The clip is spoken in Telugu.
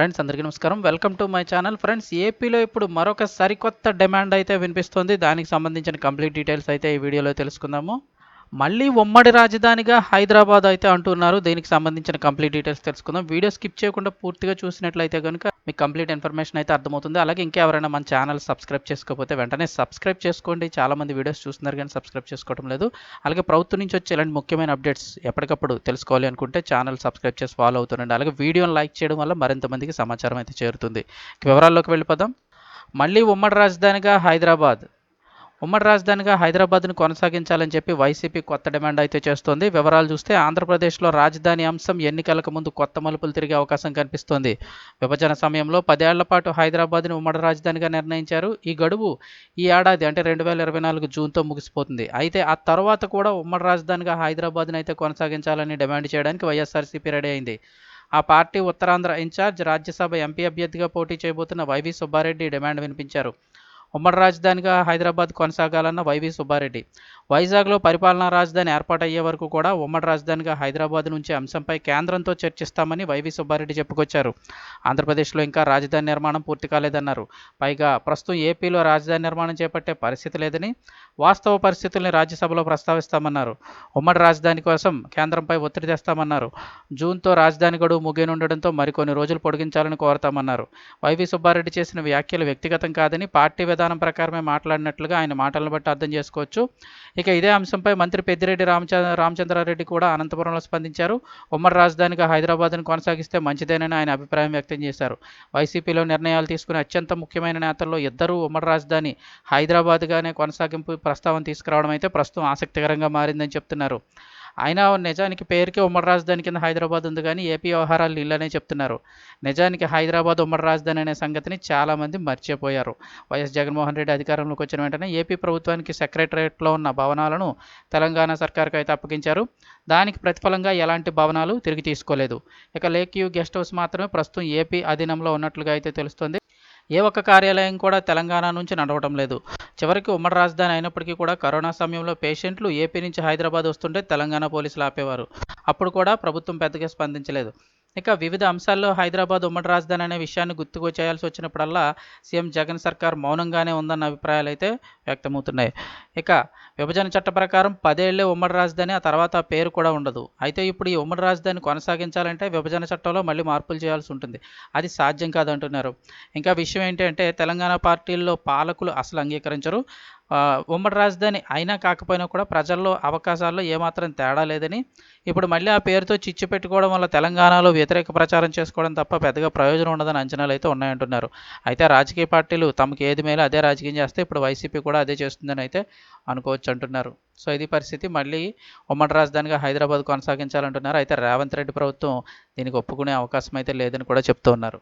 ఫ్రెండ్స్ అందరికీ నమస్కారం. Welcome to my channel friends ఏపీలో ఇప్పుడు మరొక సరికొత్త డిమాండ్ అయితే వినిపిస్తుంది. దానికి సంబంధించిన కంప్లీట్ డీటెయిల్స్ అయితే ఈ వీడియోలో తెలుసుకుందాము. మళ్ళీ ఉమ్మడి రాజధానిగా హైదరాబాద్ అయితే అంటున్నారు. దీనికి సంబంధించిన కంప్లీట్ డీటెయిల్స్ తెలుసుకుందాం. వీడియో స్కిప్ చేయకుండా పూర్తిగా చూసినట్లయితే కనుక మీకు కంప్లీట్ ఇన్ఫర్మేషన్ అయితే అర్థమవుతుంది. అలాగే ఇంకెవరైనా మన ఛానల్ సబ్స్క్రైబ్ చేసుకోకపోతే వెంటనే సబ్స్క్రైబ్ చేసుకోండి. చాలామంది వీడియోస్ చూస్తున్నారు కానీ సబ్స్క్రైబ్ చేసుకోవడం లేదు. అలాగే ప్రభుత్వం నుంచి వచ్చే ఇలాంటి ముఖ్యమైన అప్డేట్స్ ఎప్పటికప్పుడు తెలుసుకోవాలి అనుకుంటే ఛానల్ సబ్స్క్రైబ్ చేసి ఫాలో అవుతుండండి. అలాగే వీడియోని లైక్ చేయడం వల్ల మరింత మందికి సమాచారం అయితే చేరుతుంది. వివరాల్లోకి వెళ్ళిపోదాం. మళ్ళీ ఉమ్మడి రాజధానిగా హైదరాబాద్. ఉమ్మడి రాజధానిగా హైదరాబాద్ను కొనసాగించాలని చెప్పి వైసీపీ కొత్త డిమాండ్ అయితే చేస్తోంది. వివరాలు చూస్తే ఆంధ్రప్రదేశ్లో రాజధాని అంశం ఎన్నికలకు ముందు కొత్త మలుపులు తిరిగే అవకాశం కనిపిస్తోంది. విభజన సమయంలో పదేళ్ళ పాటు హైదరాబాద్ని ఉమ్మడి రాజధానిగా నిర్ణయించారు. ఈ గడువు ఈ ఏడాది అంటే రెండు వేల ఇరవై నాలుగు జూన్తో ముగిసిపోతుంది. అయితే ఆ తర్వాత కూడా ఉమ్మడి రాజధానిగా హైదరాబాద్ని అయితే కొనసాగించాలని డిమాండ్ చేయడానికి వైఎస్ఆర్సీపీ రెడీ అయింది. ఆ party Uttarandhra incharge Rajya Sabha MP అభ్యర్థిగా పోటీ చేయబోతున్న వైవి సుబ్బారెడ్డి డిమాండ్ వినిపించారు. ఉమ్మడి రాజధానిగా హైదరాబాద్ కొనసాగాలన్న వైవి సుబ్బారెడ్డి. వైజాగ్లో పరిపాలనా రాజధాని ఏర్పాటయ్యే వరకు కూడా ఉమ్మడి రాజధానిగా హైదరాబాద్ నుంచి అంశంపై కేంద్రంతో చర్చిస్తామని వైవి సుబ్బారెడ్డి చెప్పుకొచ్చారు. ఆంధ్రప్రదేశ్లో ఇంకా రాజధాని నిర్మాణం పూర్తి కాలేదన్నారు. పైగా ప్రస్తుతం ఏపీలో రాజధాని నిర్మాణం చేపట్టే పరిస్థితి లేదని వాస్తవ పరిస్థితుల్ని రాజ్యసభలో ప్రస్తావిస్తామన్నారు. ఉమ్మడి రాజధాని కోసం కేంద్రంపై ఒత్తిడి తెస్తామన్నారు. జూన్తో రాజధాని గడువు ముగియనుండడంతో మరికొన్ని రోజులు పొడిగించాలని కోరతామన్నారు. వైవి సుబ్బారెడ్డి చేసిన వ్యాఖ్యలు వ్యక్తిగతం కాదని పార్టీ విధానం ప్రకారమే మాట్లాడినట్లుగా ఆయన మాటలను బట్టి అర్థం చేసుకోవచ్చు. ఇక ఇదే అంశంపై మంత్రి పెద్దిరెడ్డి రామచంద్ర రామచంద్రారెడ్డి కూడా అనంతపురంలో స్పందించారు. ఉమ్మడి రాజధానిగా హైదరాబాద్ను కొనసాగిస్తే మంచిదేనని ఆయన అభిప్రాయం వ్యక్తం చేశారు. వైసీపీలో నిర్ణయాలు తీసుకునే అత్యంత ముఖ్యమైన నేతల్లో ఇద్దరూ ఉమ్మడి రాజధాని హైదరాబాద్గానే కొనసాగింపు ప్రస్తావన తీసుకురావడం అయితే ప్రస్తుతం ఆసక్తికరంగా మారిందని చెప్తున్నారు. అయినా నిజానికి పేరుకే ఉమ్మడి రాజధాని కింద హైదరాబాద్ ఉంది కానీ ఏపీ వ్యవహారాలు ఇల్లనే చెప్తున్నారు. నిజానికి హైదరాబాద్ ఉమ్మడి రాజధాని అనే సంగతిని చాలామంది మర్చిపోయారు. వైఎస్ జగన్మోహన్ రెడ్డి అధికారంలోకి వచ్చిన వెంటనే ఏపీ ప్రభుత్వానికి సెక్రటరేట్లో ఉన్న భవనాలను తెలంగాణ సర్కార్కి అయితే అప్పగించారు. దానికి ప్రతిఫలంగా ఎలాంటి భవనాలు తిరిగి తీసుకోలేదు. ఇక లేక్ యూ గెస్ట్ హౌస్ మాత్రమే ప్రస్తుతం ఏపీ అధీనంలో ఉన్నట్లుగా అయితే తెలుస్తుంది. ఏ ఒక్క కార్యాలయం కూడా తెలంగాణ నుంచి నడవటం లేదు. చివరికి ఉమ్మడి రాజధాని అయినప్పటికీ కూడా కరోనా సమయంలో పేషెంట్లు ఏపీ నుంచి హైదరాబాద్ వస్తుంటే తెలంగాణ పోలీసులు ఆపేవారు. అప్పుడు కూడా ప్రభుత్వం పెద్దగా స్పందించలేదు. ఇక వివిధ అంశాల్లో హైదరాబాద్ ఉమ్మడి రాజధాని అనే విషయాన్ని గుర్తుకు చేయాల్సి వచ్చినప్పుడల్లా సీఎం జగన్ సర్కార్ మౌనంగానే ఉందన్న అభిప్రాయాలు అయితే వ్యక్తమవుతున్నాయి. ఇక విభజన చట్ట ప్రకారం పదేళ్ళే ఉమ్మడి రాజధాని ఆ తర్వాత ఆ పేరు కూడా ఉండదు. అయితే ఇప్పుడు ఈ ఉమ్మడి రాజధాని కొనసాగించాలంటే విభజన చట్టంలో మళ్ళీ మార్పులు చేయాల్సి ఉంటుంది. అది సాధ్యం కాదంటున్నారు. ఇంకా విషయం ఏంటంటే తెలంగాణ పార్టీల్లో పాలకులు అసలు అంగీకరించరు. ఉమ్మడి రాజధాని అయినా కాకపోయినా కూడా ప్రజల్లో అవకాశాల్లో ఏమాత్రం తేడా లేదని ఇప్పుడు మళ్ళీ ఆ పేరుతో చిచ్చు పెట్టుకోవడం వల్ల తెలంగాణలో వ్యతిరేక ప్రచారం చేసుకోవడం తప్ప పెద్దగా ప్రయోజనం ఉండదని అంచనాలు అయితే ఉన్నాయంటున్నారు. అయితే రాజకీయ పార్టీలు తమకు ఏది మేలో అదే రాజకీయం చేస్తే ఇప్పుడు వైసీపీ కూడా అదే చేస్తుందని అయితే అనుకోవచ్చు అంటున్నారు. సో ఇది పరిస్థితి. మళ్ళీ ఉమ్మడి రాజధానిగా హైదరాబాద్ కొనసాగించాలంటున్నారు. అయితే రేవంత్ రెడ్డి ప్రభుత్వం దీనికి ఒప్పుకునే అవకాశం అయితే లేదని కూడా చెప్తూ ఉన్నారు.